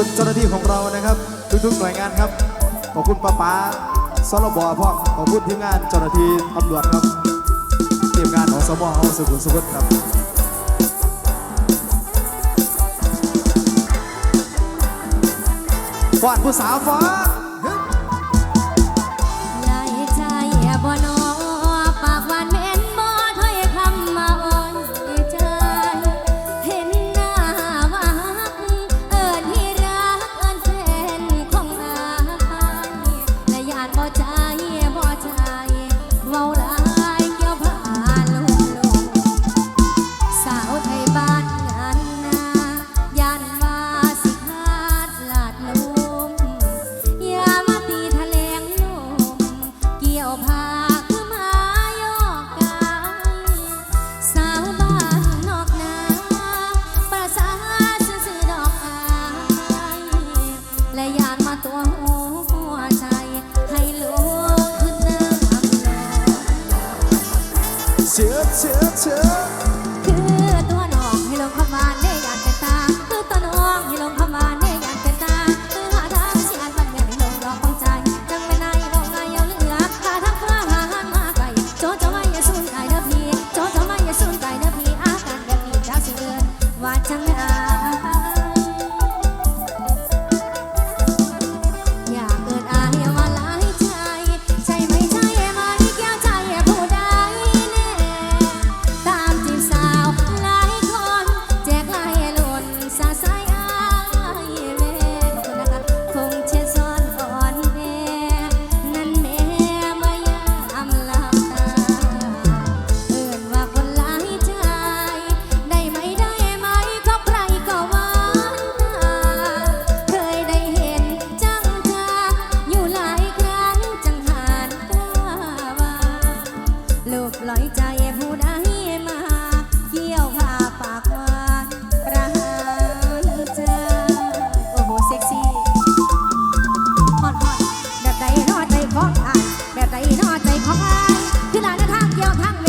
ุดเจ้าหน้าที่ของเรานะครับ ทุกๆหน่วยงานครับ ขอบคุณป้าป้าสรบพ่อขอบคุณทีมงานเจ้าหน้าที่ตำรวจครับทีมงานของสมเอาสุขุมสุขครับฟอนผู้สาวฟอน ยานมาตัวหัวใจ ให้ลูกขึ้นน้ำนองเชื้อเชื่อเชื่อ ปลูกลอยใจผู้ใดมาเกี่ยวผ้าปากหวานประหารใจโอ้โหเซ็กซี่ฮอนฮอนแบบใดนอใจของอายแบบใดนอใจของอายคือลานทางเกี่ยวทางแหว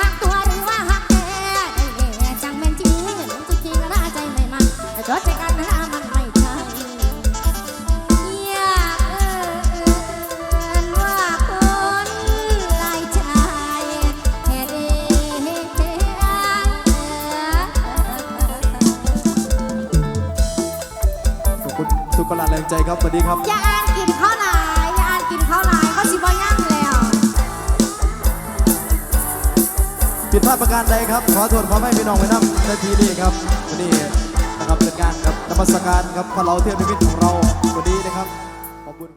หักตัวหรือว่าหักแท้ได้แน่จังแม่นจริงหลงจริงๆน่าใจไม่มันแต่จดใจกันนะ กกำลังแรงใจครับสวัสดีครับอย่าอ่านกินข้าวหลายอย่าอ่านกินข้าวหลายเขาสิบ่ย่างแล้วผิดพลาดประการใดครับ ขอโทษขอให้พี่น้องไว้นำนาทีนี้ครับวันนี้นะครับเป็นการครับนมัสการครับพระเราเทียมนิมิตของเราวันนี้นะครับขอบคุณ